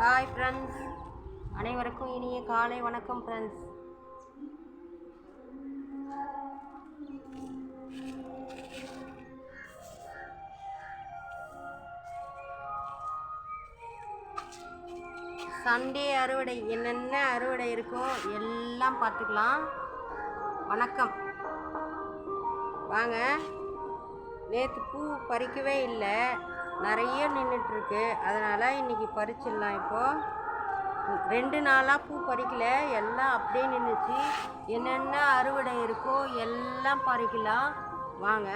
Hi friends அனைவருக்கும் இனிய காலை வணக்கம் ஃப்ரெண்ட்ஸ் சண்டே அறுவடை. என்னென்ன அறுவடை இருக்கோ எல்லாம் பார்த்துக்கலாம். வணக்கம். வாங்க. நேற்று பூ பறிக்கவே இல்லை. நிறைய நின்றுட்டுருக்கு அதனால் இன்றைக்கி பறிச்சிடலாம் இப்போது ரெண்டு நாளாக பூ பறிக்கல. எல்லாம் அப்படியே நின்றுச்சு என்னென்ன அறுவடை இருக்கோ எல்லாம் பறிக்கலாம். வாங்க.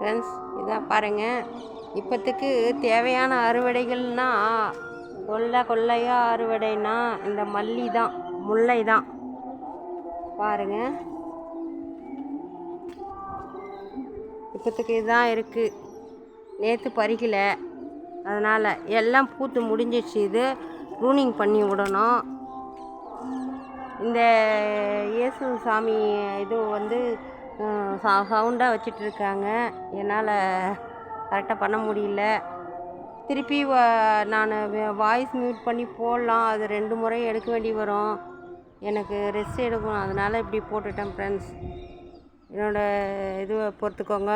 ஃப்ரெண்ட்ஸ் இதான் பாருங்கள் இப்போத்துக்கு தேவையான அறுவடைகள்னால் கொள்ளை கொள்ளையாக அறுவடைனா இந்த மல்லி தான் முல்லை தான் பாருங்கள் இப்போத்துக்கு இதுதான் இருக்குது நேற்று பறிக்கலை. அதனால் எல்லாம் பூத்து முடிஞ்சிச்சு இது ப்ரூனிங் பண்ணி விடணும். இந்த இயேசு சாமி இது வந்து சவுண்டாக வச்சுட்டு இருக்காங்க என்னால் கரெக்டாக பண்ண முடியல. திருப்பி நான் வாய்ஸ் மியூட் பண்ணி போடலாம். அது ரெண்டு முறை எடுக்க வேண்டி வரும். எனக்கு ரெஸ்ட் எடுக்கணும். அதனால் இப்படி போட்டுட்டேன் ஃப்ரெண்ட்ஸ் என்னோடய இதுவை பொறுத்துக்கோங்க.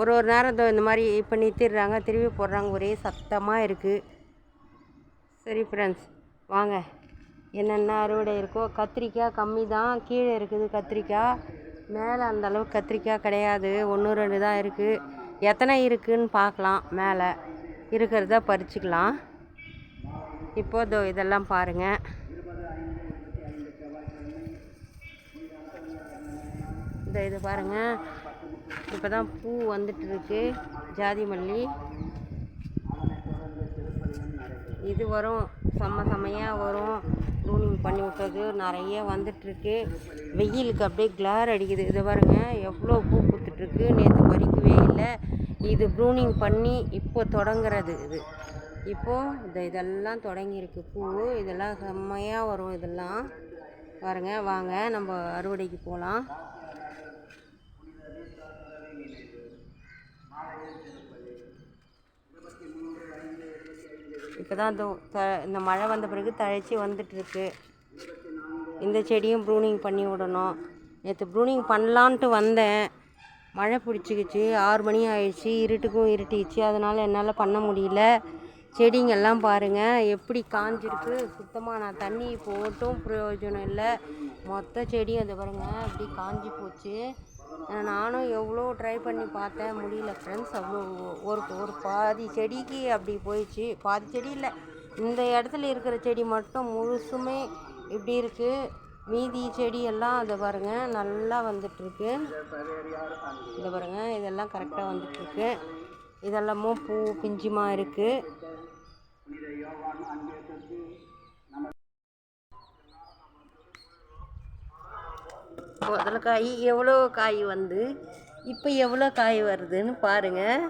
ஒரு ஒரு நேரம் இந்த மாதிரி இப்போ நிறுத்திடுறாங்க. திருப்பி போடுறாங்க. ஒரே சத்தமாக இருக்குது சரி ஃப்ரெண்ட்ஸ் வாங்க. என்னென்ன அறுவடை இருக்கோ கத்திரிக்காய் கம்மி தான் கீழே இருக்குது கத்திரிக்காய். மேலே அந்த அளவுக்கு கத்திரிக்காய் கிடையாது. ஒன்று ரெண்டு தான் இருக்குது எத்தனை இருக்குதுன்னு பார்க்கலாம். மேலே இருக்கிறத பறிச்சுக்கலாம். இப்போ இதெல்லாம் பாருங்கள் இந்த இது பாருங்கள் இப்போ தான் பூ வந்துட்டு இருக்கு. ஜாதி மல்லி. இது வரும். செம்ம செம்மையாக வரும். ப்ரூனிங் பண்ணி விட்டது நிறைய வந்துட்டுருக்கு. வெயிலுக்கு அப்படியே கிளார் அடிக்குது. இதை பாருங்கள் எவ்வளோ பூ பூத்துட்ருக்கு நேற்று பறிக்கவே இல்லை. இது ப்ரூனிங் பண்ணி இப்போ தொடங்குறது இது. இப்போது இந்த இதெல்லாம் தொடங்கியிருக்கு பூ. இதெல்லாம் செம்மையாக வரும் இதெல்லாம். பாருங்க வாங்க நம்ம அறுவடைக்கு போகலாம். இப்போ தான் இந்த த இந்த மழை வந்த பிறகு தழைச்சி வந்துட்டுருக்கு. இந்த செடியும் ப்ரூனிங் பண்ணி விடணும். நேற்று ப்ரூனிங் பண்ணலான்ட்டு வந்தேன். மழை பிடிச்சிக்கிச்சு. ஆறு மணி ஆயிடுச்சு. இருட்டுக்கும் இருட்டிச்சு அதனால் என்னால் பண்ண முடியல. செடிங்கெல்லாம் பாருங்கள் எப்படி காஞ்சிருக்கு. சுத்தமாக நான் தண்ணி போட்டும் பிரயோஜனம் இல்லை. மொத்த செடியும் அதை பாருங்கள் அப்படி காஞ்சி போச்சு. நானும் எவ்வளோ ட்ரை பண்ணி பார்த்தேன் முடியல. ஃப்ரெண்ட்ஸ் அவ்வளோ ஒரு ஒரு பாதி செடிக்கு அப்படி போயிடுச்சு. பாதி செடி இல்லை இந்த இடத்துல இருக்கிற செடி மட்டும் முழுசுமே இப்படி இருக்குது மீதி செடி எல்லாம் அதை பாருங்கள் நல்லா வந்துட்டுருக்கு. இதை பாருங்கள் இதெல்லாம் கரெக்டாக வந்துட்டுருக்கு. இதெல்லாமும் பூ பிஞ்சுமா இருக்குது முதல்ல காய் எவ்வளோ காய் வந்து இப்போ எவ்வளோ காய் வருதுன்னு பாருங்கள்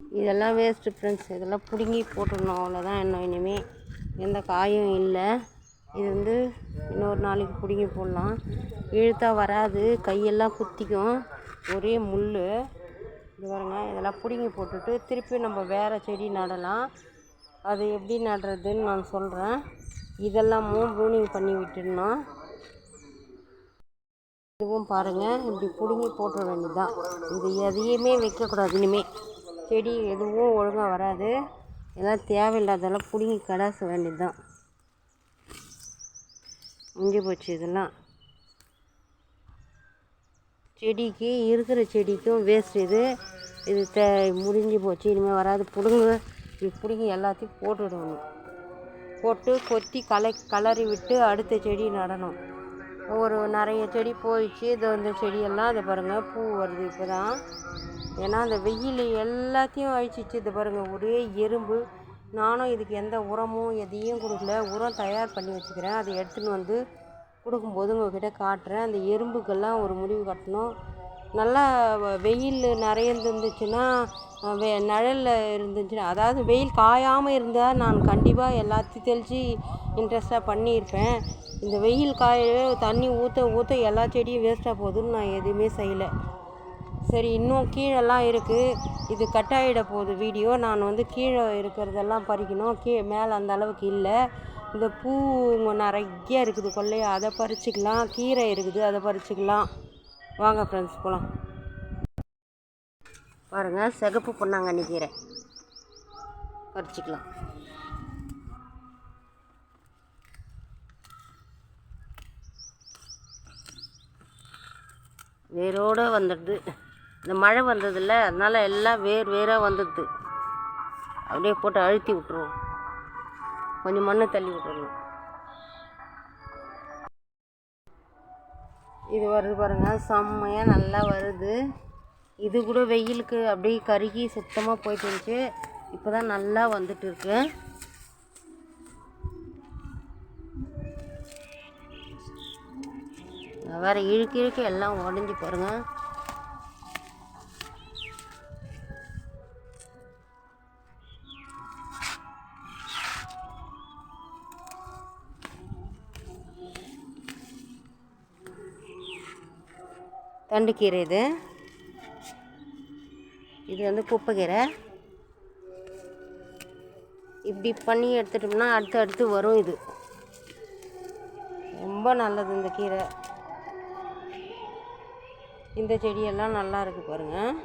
இதெல்லாம் வேஸ்ட்டு ஃப்ரெண்ட்ஸ் இதெல்லாம் பிடுங்கி போட்டுடணும் அவ்வளோதான் இன்னும். இனிமேல் எந்த காயும் இல்லை. இது வந்து இன்னொரு நாளைக்கு பிடுங்கி போடலாம். இழுத்தா வராது. கையெல்லாம் குத்திக்கும். ஒரே முள் இது பாருங்க இதெல்லாம் பிடுங்கி போட்டுட்டு திருப்பி நம்ம வேறு செடி நடலாம். அது எப்படி நடுறதுன்னு நான் சொல்கிறேன் இதெல்லாமும் ப்ரூனிங் பண்ணி விட்டுடணும். இதுவும் பாருங்கள் இப்படி பிடுங்கி போட்டுற வேண்டியதுதான். இது எதையுமே வைக்கக்கூடாது இனிமேல் செடி எதுவும் ஒழுங்காக வராது. எல்லாம் தேவையில்லாதெல்லாம் பிடுங்கி கடாச வேண்டியதுதான். முடிஞ்சு போச்சு இதெல்லாம். செடிக்கு இருக்கிற செடிக்கும் வேஸ்ட் இது. இது த முடிஞ்சு போச்சு. இனிமேல் வராது. பிடுங்க. இப்படி பிடுங்கி எல்லாத்தையும் போட்டுடணும். போட்டு கொத்தி கலை கலரி விட்டு அடுத்த செடி நடணும். ஒரு நிறைய செடி போயிடுச்சு. இது இந்த செடியெல்லாம் இதை பாருங்கள் பூ வருது இப்போ தான் ஏன்னா அந்த வெயில் எல்லாத்தையும் அழிச்சிச்சு. இது பாருங்கள் ஒரே எறும்பு. நானும் இதுக்கு எந்த உரமும் எதையும் கொடுக்கல. உரம் தயார் பண்ணி வச்சுக்கிறேன். அதை எடுத்துன்னு வந்து கொடுக்கும்போது உங்கள்கிட்ட காட்டுறேன். அந்த எறும்புக்கெல்லாம் ஒரு முடிவு கட்டணும். நல்லா வெயில் நிறைய இருந்துச்சுன்னா வெ நிழலில் இருந்துச்சுன்னா அதாவது வெயில் காயாமல் இருந்தால் நான் கண்டிப்பாக எல்லாத்தையும் தெளித்து இன்ட்ரெஸ்ட்டாக பண்ணியிருப்பேன். இந்த வெயில் காயவே தண்ணி ஊற்ற ஊற்ற எல்லா செடியும் வேஸ்ட்டாக போகுதுன்னு நான் எதுவுமே செய்யலை. சரி இன்னும் கீழெல்லாம் இருக்குது இது கட் ஆகிட போகுது வீடியோ நான் வந்து கீழே இருக்கிறதெல்லாம் பறிக்கணும். கீழே மேலே அந்த அளவுக்கு இல்லை. இந்த பூ நிறைய இருக்குது கொள்ளையா. அதை பறிச்சிக்கலாம். கீரை இருக்குது. அதை பறிச்சிக்கலாம். வாங்க ஃப்ரெண்ட்ஸ் போகலாம் பாருங்கள் சிகப்பு பொன்னாங்கண்ணி கீரை. பறிச்சிக்கலாம். வேரோடு வந்துடுது இந்த மழை வந்ததில்ல. அதனால் எல்லாம் வேர் வேராக வந்துடுது அப்படியே போட்டு அழுத்தி விட்ருவோம் கொஞ்சம் மண்ணை தள்ளி விட்டுடணும் இது வருது பாருங்கள் செம்மையாக நல்லா வருது. இது கூட வெயிலுக்கு அப்படியே கருகி சுத்தமாக போயிட்டு இருந்துச்சு. இப்போ தான் நல்லா வந்துட்டு இருக்கு. வேறு இழுக்க இழுக்க எல்லாம் உடஞ்சி பாருங்கள் தண்டுக்கீரை இது. இது வந்து குப்பைக்கீரை. இப்படி பண்ணி எடுத்துட்டோம்னா அடுத்து அடுத்து வரும் இது. ரொம்ப நல்லது இந்த கீரை. இந்த செடியெல்லாம் நல்லா இருக்குது பாருங்கள்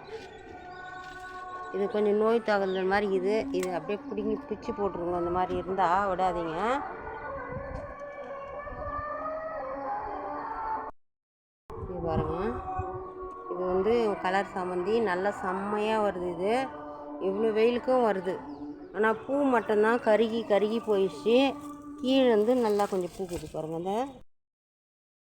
இது கொஞ்சம் நோய் தகவல் மாதிரி இது. இது அப்படியே பிடுங்கி பிச்சு போட்டுருங்க. அந்த மாதிரி இருந்தால் விடாதீங்க. பாருங்கள் பாருங்க. இது வந்து கலர் சாமந்தி நல்லா செம்மையாக வருது இது. இவ்வளோ வெயிலுக்கும் வருது. ஆனால் பூ மட்டும்தான் கருகி கருகி போயிடுச்சு. கீழே வந்து நல்லா கொஞ்சம் பூக்குது பாருங்கள் அந்த